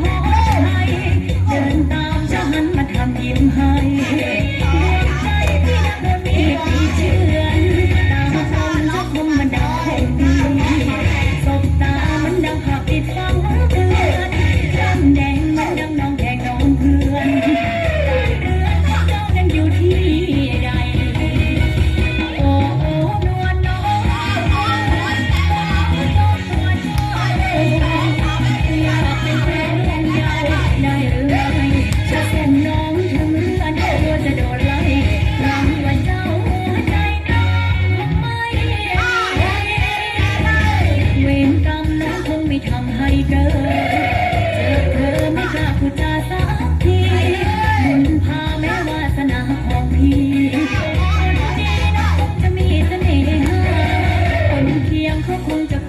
พอให้เดินตามฉันมาทำยิ้มให้ 姑娘